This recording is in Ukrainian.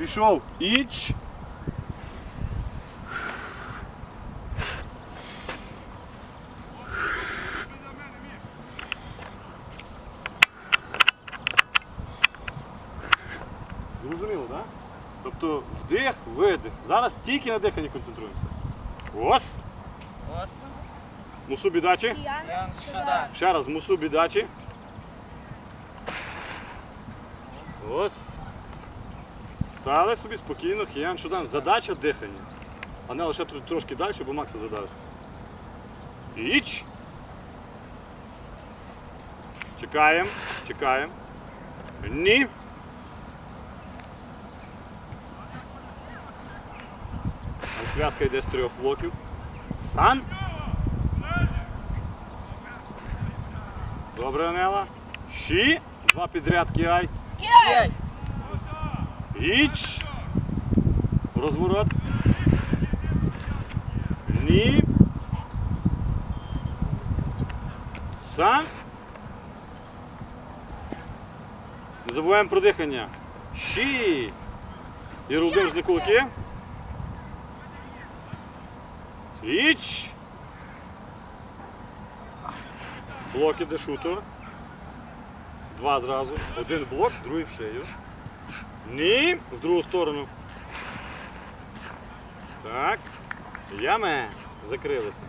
Пішов. Іч. Зрозуміло, так? Тобто вдих, видих. Зараз тільки на диханні концентруємося. Ось. Ось. Мусу бідачі. Ян сюди. Ще раз мусу бідачі. Ось. Стали собі спокійно, Хіян Шудан. Задача дихання. А не лише тр- трошки далі, бо Макса задаш. Іч. Чекаємо, чекаємо. Ні. Там Зв'язка йде з трьох блоків. Сан. Добре, Анела. Ші. Два підряд кіай. Єй. Іч. Розворот. Ні. Сам. Не забуваємо про дихання. Ші. І рудимжні кулаки. Іч. Блок іде шутер. Два зразу. Один блок, другий в шею. Ні, в другу сторону. Так. Яме. Закрилися.